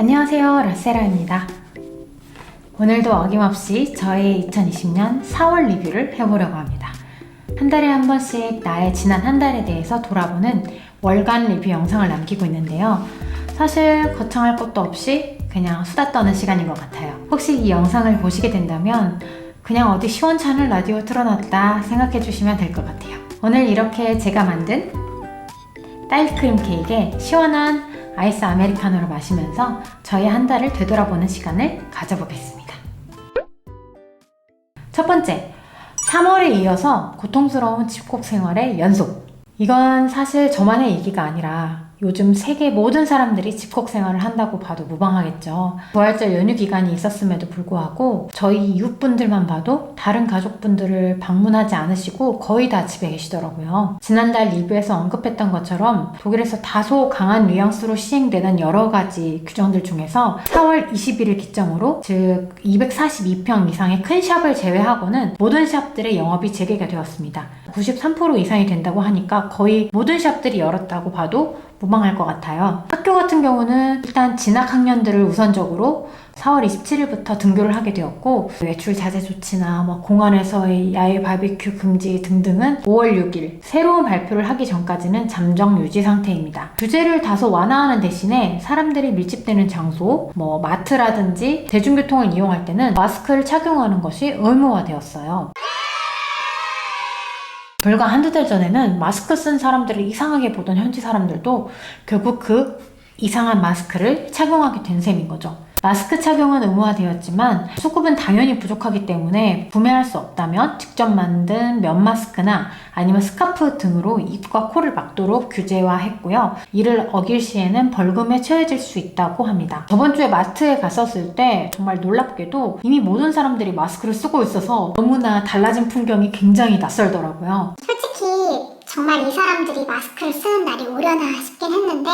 안녕하세요 라세라입니다. 오늘도 어김없이 저의 2020년 4월 리뷰를 해보려고 합니다. 한 달에 한 번씩 나의 지난 한 달에 대해서 돌아보는 월간 리뷰 영상을 남기고 있는데요. 사실 거창할 것도 없이 그냥 수다 떠는 시간인 것 같아요. 혹시 이 영상을 보시게 된다면 그냥 어디 시원찮은 라디오 틀어놨다 생각해 주시면 될 것 같아요. 오늘 이렇게 제가 만든 딸기크림 케이크에 시원한 아이스 아메리카노를 마시면서 저의 한 달을 되돌아보는 시간을 가져보겠습니다. 첫 번째, 3월에 이어서 고통스러운 집콕 생활의 연속. 이건 사실 저만의 얘기가 아니라 요즘 세계 모든 사람들이 집콕 생활을 한다고 봐도 무방하겠죠. 부활절 연휴 기간이 있었음에도 불구하고 저희 이웃분들만 봐도 다른 가족분들을 방문하지 않으시고 거의 다 집에 계시더라고요. 지난달 리뷰에서 언급했던 것처럼 독일에서 다소 강한 뉘앙스로 시행되는 여러 가지 규정들 중에서 4월 21일 기점으로 즉 242평 이상의 큰 샵을 제외하고는 모든 샵들의 영업이 재개가 되었습니다. 93% 이상이 된다고 하니까 거의 모든 샵들이 열었다고 봐도 무방할 것 같아요. 학교 같은 경우는 일단 진학 학년들을 우선적으로 4월 27일부터 등교를 하게 되었고 외출 자제 조치나 뭐 공원에서의 야외 바비큐 금지 등등은 5월 6일 새로운 발표를 하기 전까지는 잠정 유지 상태입니다. 규제를 다소 완화하는 대신에 사람들이 밀집되는 장소, 뭐 마트라든지 대중교통을 이용할 때는 마스크를 착용하는 것이 의무화되었어요. 불과 한두 달 전에는 마스크 쓴 사람들을 이상하게 보던 현지 사람들도 결국 그 이상한 마스크를 착용하게 된 셈인 거죠. 마스크 착용은 의무화되었지만 수급은 당연히 부족하기 때문에 구매할 수 없다면 직접 만든 면 마스크나 아니면 스카프 등으로 입과 코를 막도록 규제화했고요. 이를 어길 시에는 벌금에 처해질 수 있다고 합니다. 저번 주에 마트에 갔었을 때 정말 놀랍게도 이미 모든 사람들이 마스크를 쓰고 있어서 너무나 달라진 풍경이 굉장히 낯설더라고요. 솔직히 정말 이 사람들이 마스크를 쓰는 날이 오려나 싶긴 했는데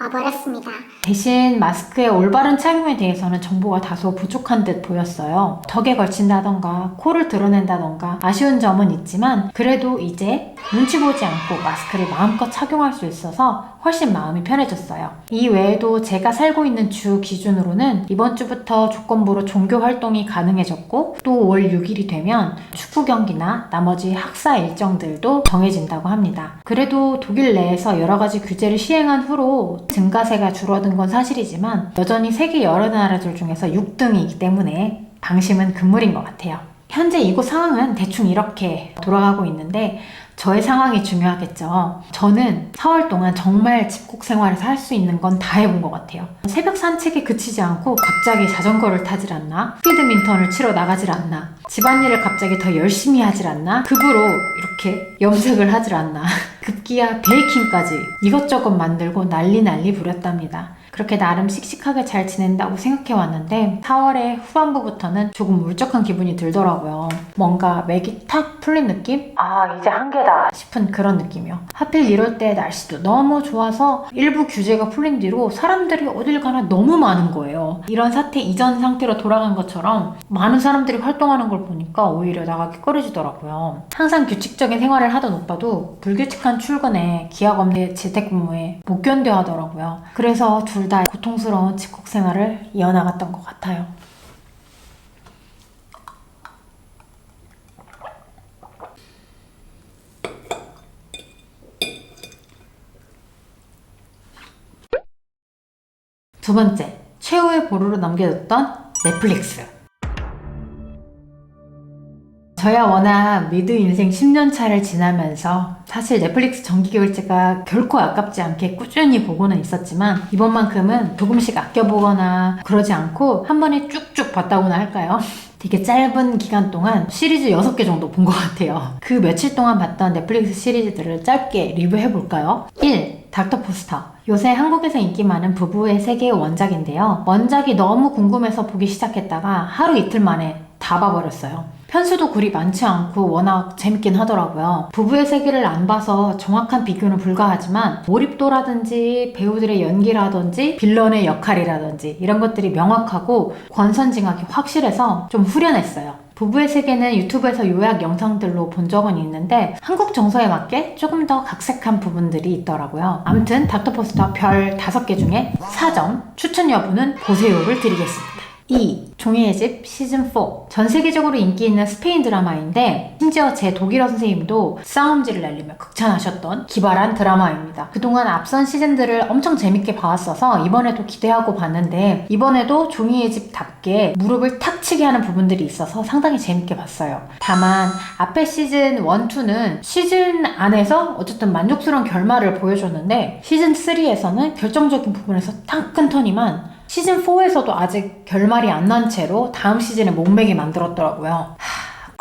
와버렸습니다. 대신 마스크의 올바른 착용에 대해서는 정보가 다소 부족한 듯 보였어요. 턱에 걸친다던가 코를 드러낸다던가 아쉬운 점은 있지만 그래도 이제 눈치 보지 않고 마스크를 마음껏 착용할 수 있어서 훨씬 마음이 편해졌어요. 이 외에도 제가 살고 있는 주 기준으로는 이번 주부터 조건부로 종교 활동이 가능해졌고 또 5월 6일이 되면 축구 경기나 나머지 학사 일정들도 정해진다고 합니다. 그래도 독일 내에서 여러 가지 규제를 시행한 후로 증가세가 줄어든 건 사실이지만 여전히 세계 여러 나라들 중에서 6등이기 때문에 방심은 금물인 것 같아요. 현재 이곳 상황은 대충 이렇게 돌아가고 있는데 저의 상황이 중요하겠죠. 저는 4월 동안 정말 집콕 생활에서 할 수 있는 건 다 해본 것 같아요. 새벽 산책에 그치지 않고 갑자기 자전거를 타질 않나? 피드민턴을 치러 나가질 않나? 집안일을 갑자기 더 열심히 하질 않나? 급으로 이렇게 염색을 하질 않나? 급기야 베이킹까지 이것저것 만들고 난리 난리 부렸답니다. 그렇게 나름 씩씩하게 잘 지낸다고 생각해 왔는데 4월의 후반부부터는 조금 울적한 기분이 들더라고요. 뭔가 맥이 탁 풀린 느낌? 아 이제 한계다 싶은 그런 느낌이요. 하필 이럴 때 날씨도 너무 좋아서 일부 규제가 풀린 뒤로 사람들이 어딜 가나 너무 많은 거예요. 이런 사태 이전 상태로 돌아간 것처럼 많은 사람들이 활동하는 걸 보니까 오히려 나가기 꺼려지더라고요. 항상 규칙적인 생활을 하던 오빠도 불규칙한 출근에 기약 없는 재택근무에 못 견뎌 하더라고요. 그래서 둘 다 고통스러운 집콕 생활을 이어나갔던 것 같아요. 두 번째, 최후의 보루로 남겨뒀던 넷플릭스. 저야 워낙 미드 인생 10년 차를 지나면서 사실 넷플릭스 정기 결제가 결코 아깝지 않게 꾸준히 보고는 있었지만 이번만큼은 조금씩 아껴보거나 그러지 않고 한 번에 쭉쭉 봤다고나 할까요? 되게 짧은 기간 동안 시리즈 6개 정도 본 것 같아요. 그 며칠 동안 봤던 넷플릭스 시리즈들을 짧게 리뷰해볼까요? 1. 닥터 포스터. 요새 한국에서 인기 많은 부부의 세계의 원작인데요. 원작이 너무 궁금해서 보기 시작했다가 하루 이틀 만에 다 봐버렸어요. 편수도 그리 많지 않고 워낙 재밌긴 하더라고요. 부부의 세계를 안 봐서 정확한 비교는 불가하지만 몰입도라든지 배우들의 연기라든지 빌런의 역할이라든지 이런 것들이 명확하고 권선징악이 확실해서 좀 후련했어요. 부부의 세계는 유튜브에서 요약 영상들로 본 적은 있는데 한국 정서에 맞게 조금 더 각색한 부분들이 있더라고요. 아무튼 닥터포스터 별 5개 중에 4점 추천 여부는 보세요를 드리겠습니다. 2. 종이의 집 시즌4 전 세계적으로 인기 있는 스페인 드라마인데 심지어 제 독일어 선생님도 싸움질을 날리며 극찬하셨던 기발한 드라마입니다. 그동안 앞선 시즌들을 엄청 재밌게 봐왔어서 이번에도 기대하고 봤는데 이번에도 종이의 집답게 무릎을 탁 치게 하는 부분들이 있어서 상당히 재밌게 봤어요. 다만 앞에 시즌 1, 2는 시즌 안에서 어쨌든 만족스러운 결말을 보여줬는데 시즌 3에서는 결정적인 부분에서 딱 끊더니만 시즌 4에서도 아직 결말이 안 난 채로 다음 시즌에 목매게 만들었더라고요.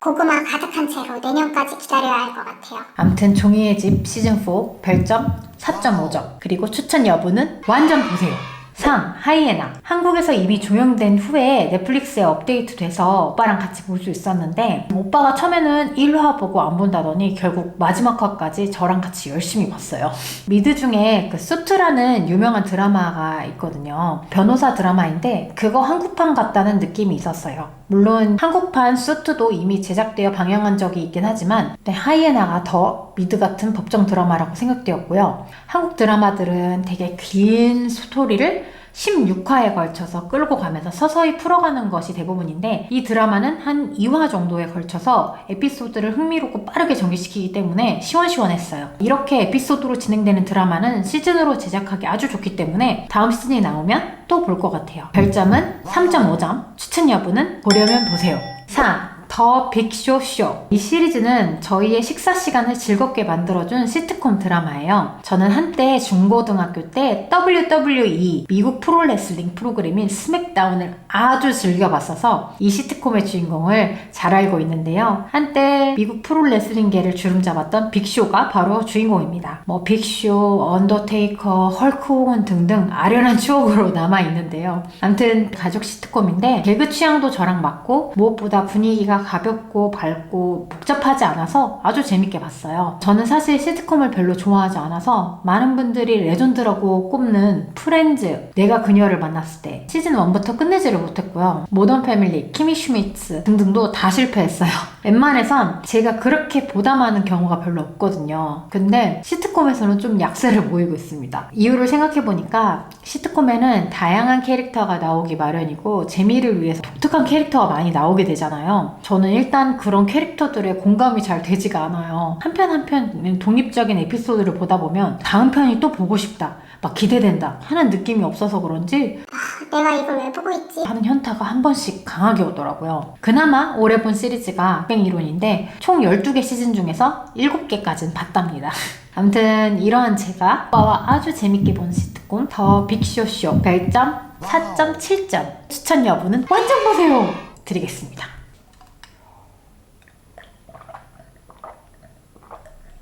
고구마 가득한 채로 내년까지 기다려야 할 것 같아요. 암튼 종이의 집 시즌 4 별점 4.5점 그리고 추천 여부는 완전 보세요. 3. 하이에나 한국에서 이미 종영된 후에 넷플릭스에 업데이트 돼서 오빠랑 같이 볼 수 있었는데 오빠가 처음에는 1화 보고 안 본다더니 결국 마지막 화까지 저랑 같이 열심히 봤어요. 미드 중에 그 수트라는 유명한 드라마가 있거든요. 변호사 드라마인데 그거 한국판 같다는 느낌이 있었어요. 물론 한국판 수트도 이미 제작되어 방영한 적이 있긴 하지만 네, 하이에나가 더 미드 같은 법정 드라마라고 생각되었고요. 한국 드라마들은 되게 긴 스토리를 16화에 걸쳐서 끌고 가면서 서서히 풀어가는 것이 대부분인데 이 드라마는 한 2화 정도에 걸쳐서 에피소드를 흥미롭고 빠르게 전개시키기 때문에 시원시원했어요. 이렇게 에피소드로 진행되는 드라마는 시즌으로 제작하기 아주 좋기 때문에 다음 시즌이 나오면 또 볼 것 같아요. 별점은 3.5점, 추천 여부는 보려면 보세요. 4. 더 빅쇼쇼. 이 시리즈는 저희의 식사 시간을 즐겁게 만들어준 시트콤 드라마예요. 저는 한때 중고등학교 때 WWE, 미국 프로레슬링 프로그램인 스맥다운을 아주 즐겨봤어서 이 시트콤의 주인공을 잘 알고 있는데요. 한때 미국 프로레슬링계를 주름잡았던 빅쇼가 바로 주인공입니다. 뭐 빅쇼, 언더테이커, 헐크 호건 등등 아련한 추억으로 남아 있는데요. 암튼 가족 시트콤인데 개그 취향도 저랑 맞고 무엇보다 분위기가 가볍고 밝고 복잡하지 않아서 아주 재밌게 봤어요. 저는 사실 시트콤을 별로 좋아하지 않아서 많은 분들이 레전드라고 꼽는 프렌즈, 내가 그녀를 만났을 때 시즌 1부터 끝내지를 못했고요. 모던 패밀리, 키미 슈미츠 등등도 다 실패했어요. 웬만해선 제가 그렇게 보담하는 경우가 별로 없거든요. 근데 시트콤에서는 좀 약세를 보이고 있습니다. 이유를 생각해보니까 시트콤에는 다양한 캐릭터가 나오기 마련이고 재미를 위해서 독특한 캐릭터가 많이 나오게 되잖아요. 저는 일단 그런 캐릭터들의 공감이 잘 되지가 않아요. 한 편 한편 독립적인 에피소드를 보다 보면 다음 편이 또 보고 싶다. 막 기대된다 하는 느낌이 없어서 그런지 아, 내가 이걸 왜 보고 있지? 하는 현타가 한 번씩 강하게 오더라고요. 그나마 올해 본 시리즈가 뺑 이론인데 총 12개 시즌 중에서 7개까지는 봤답니다. 아무튼 이러한 제가 오빠와 아주 재밌게 본 시트콤 더 빅쇼쇼 별점 4.7점 추천 여부는 완전 보세요 드리겠습니다.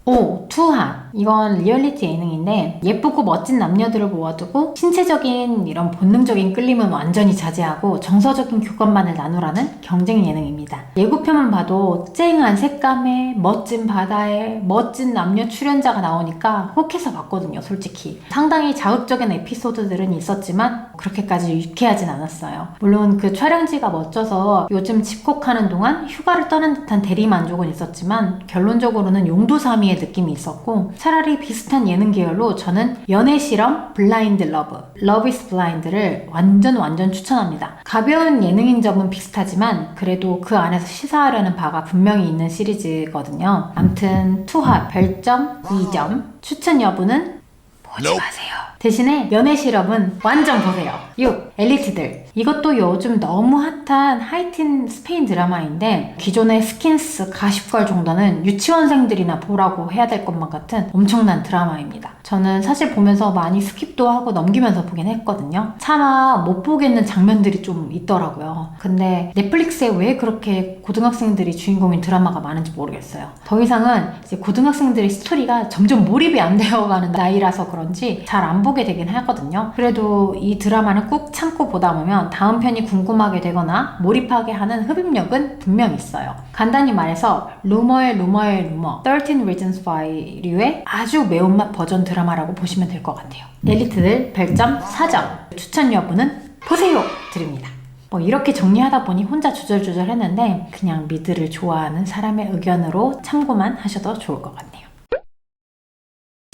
오, 투하. 이건 리얼리티 예능인데 예쁘고 멋진 남녀들을 모아두고 신체적인 이런 본능적인 끌림은 완전히 자제하고 정서적인 교감만을 나누라는 경쟁 예능입니다. 예고편만 봐도 쨍한 색감에 멋진 바다에 멋진 남녀 출연자가 나오니까 혹해서 봤거든요, 솔직히. 상당히 자극적인 에피소드들은 있었지만 그렇게까지 유쾌하진 않았어요. 물론 그 촬영지가 멋져서 요즘 집콕하는 동안 휴가를 떠난 듯한 대리 만족은 있었지만 결론적으로는 용두사미의 느낌이 있었고 차라리 비슷한 예능 계열로 저는 연애 실험 블라인드 러브 러브 이스 블라인드를 완전 완전 추천합니다. 가벼운 예능인 점은 비슷하지만 그래도 그 안에서 시사하려는 바가 분명히 있는 시리즈거든요. 암튼 투하 별점 2점 추천 여부는 보지 마세요. 대신에 연애 실험은 완전 보세요. 6. 엘리트들. 이것도 요즘 너무 핫한 하이틴 스페인 드라마인데 기존의 스킨스 가십걸 정도는 유치원생들이나 보라고 해야 될 것만 같은 엄청난 드라마입니다. 저는 사실 보면서 많이 스킵도 하고 넘기면서 보긴 했거든요. 차마 못 보겠는 장면들이 좀 있더라고요. 근데 넷플릭스에 왜 그렇게 고등학생들이 주인공인 드라마가 많은지 모르겠어요. 더 이상은 이제 고등학생들의 스토리가 점점 몰입이 안 되어가는 나이라서 그런지 잘 안 보게 되긴 하거든요. 그래도 이 드라마는 꾹 참고 보다 보면 다음 편이 궁금하게 되거나 몰입하게 하는 흡입력은 분명 있어요. 간단히 말해서 루머의 루머의 루머 13 Reasons Why류의 아주 매운맛 버전 드라마라고 보시면 될 것 같아요. 엘리트들 별점 4점 추천 여부는 보세요 드립니다. 뭐 이렇게 정리하다 보니 혼자 주절주절 했는데 그냥 미드를 좋아하는 사람의 의견으로 참고만 하셔도 좋을 것 같네요.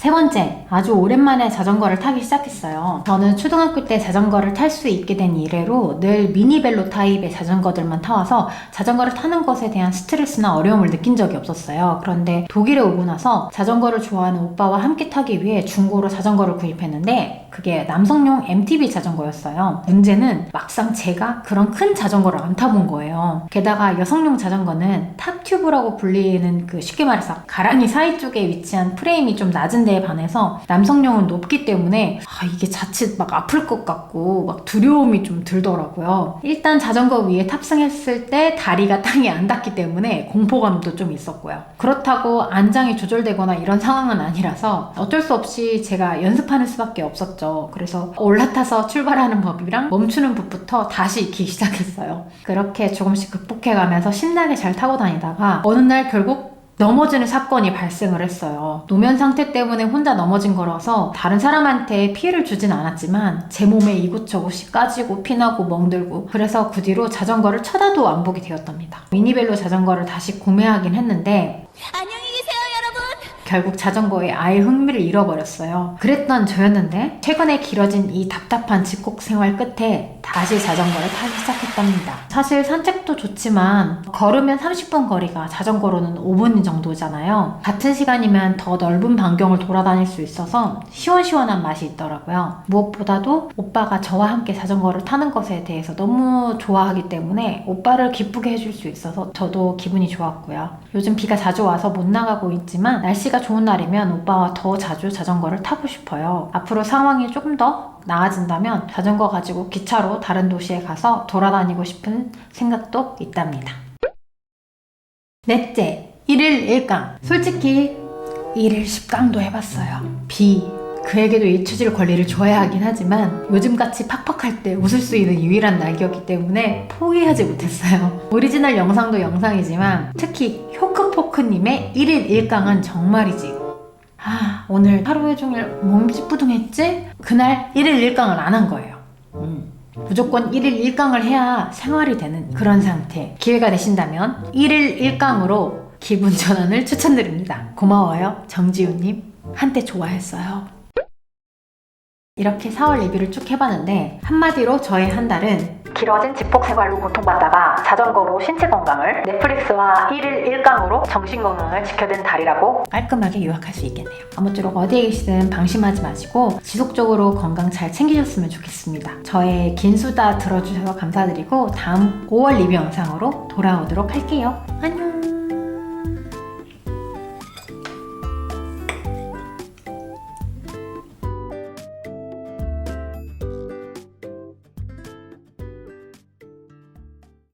세 번째, 아주 오랜만에 자전거를 타기 시작했어요. 저는 초등학교 때 자전거를 탈 수 있게 된 이래로 늘 미니벨로 타입의 자전거들만 타와서 자전거를 타는 것에 대한 스트레스나 어려움을 느낀 적이 없었어요. 그런데 독일에 오고 나서 자전거를 좋아하는 오빠와 함께 타기 위해 중고로 자전거를 구입했는데 그게 남성용 MTB 자전거였어요. 문제는 막상 제가 그런 큰 자전거를 안 타본 거예요. 게다가 여성용 자전거는 탑튜브라고 불리는 그 쉽게 말해서 가랑이 사이 쪽에 위치한 프레임이 좀 낮은 데에 반해서 남성용은 높기 때문에 아, 이게 자칫 막 아플 것 같고 막 두려움이 좀 들더라고요. 일단 자전거 위에 탑승했을 때 다리가 땅에 안 닿기 때문에 공포감도 좀 있었고요. 그렇다고 안장이 조절되거나 이런 상황은 아니라서 어쩔 수 없이 제가 연습하는 수밖에 없었죠. 그래서 올라타서 출발하는 법이랑 멈추는 법부터 다시 익히기 시작했어요. 그렇게 조금씩 극복해가면서 신나게 잘 타고 다니다가 어느 날 결국 넘어지는 사건이 발생을 했어요. 노면 상태 때문에 혼자 넘어진 거라서 다른 사람한테 피해를 주진 않았지만 제 몸에 이곳저곳이 까지고 피나고 멍들고 그래서 그 뒤로 자전거를 쳐다도 안 보게 되었답니다. 미니벨로 자전거를 다시 구매하긴 했는데 여러분. 결국 자전거에 아예 흥미를 잃어버렸어요. 그랬던 저였는데 최근에 길어진 이 답답한 집콕 생활 끝에 다시 자전거를 타기 시작했답니다. 사실 산책도 좋지만 걸으면 30분 거리가 자전거로는 5분 정도잖아요. 같은 시간이면 더 넓은 반경을 돌아다닐 수 있어서 시원시원한 맛이 있더라고요. 무엇보다도 오빠가 저와 함께 자전거를 타는 것에 대해서 너무 좋아하기 때문에 오빠를 기쁘게 해줄 수 있어서 저도 기분이 좋았고요. 요즘 비가 자주 와서 못 나가고 있지만 날씨가 좋은 날이면 오빠와 더 자주 자전거를 타고 싶어요. 앞으로 상황이 조금 더 나아진다면 자전거 가지고 기차로 다른 도시에 가서 돌아다니고 싶은 생각도 있답니다. 넷째, 1일 1강. 솔직히 1일 10강도 해봤어요. B. 그에게도 잊혀질 권리를 줘야 하긴 하지만 요즘같이 팍팍할 때 웃을 수 있는 유일한 날이었기 때문에 포기하지 못했어요. 오리지널 영상도 영상이지만 특히 효크포크님의 1일 1강은 정말이지. 아, 오늘 하루 종일 몸이 찌뿌둥했지? 그날 1일 1강을 안 한 거예요. 음. 무조건 1일 1강을 해야 생활이 되는 그런 상태. 기회가 되신다면 1일 1강으로 기분 전환을 추천드립니다. 고마워요, 정지우님. 한때 좋아했어요. 이렇게 4월 리뷰를 쭉 해봤는데 한마디로 저의 한 달은 길어진 집콕 생활로 고통받다가 자전거로 신체 건강을 넷플릭스와 1일 1강으로 정신 건강을 지켜낸 달이라고 깔끔하게 요약할 수 있겠네요. 아무쪼록 어디에 계시든 방심하지 마시고 지속적으로 건강 잘 챙기셨으면 좋겠습니다. 저의 긴 수다 들어주셔서 감사드리고 다음 5월 리뷰 영상으로 돌아오도록 할게요. 안녕!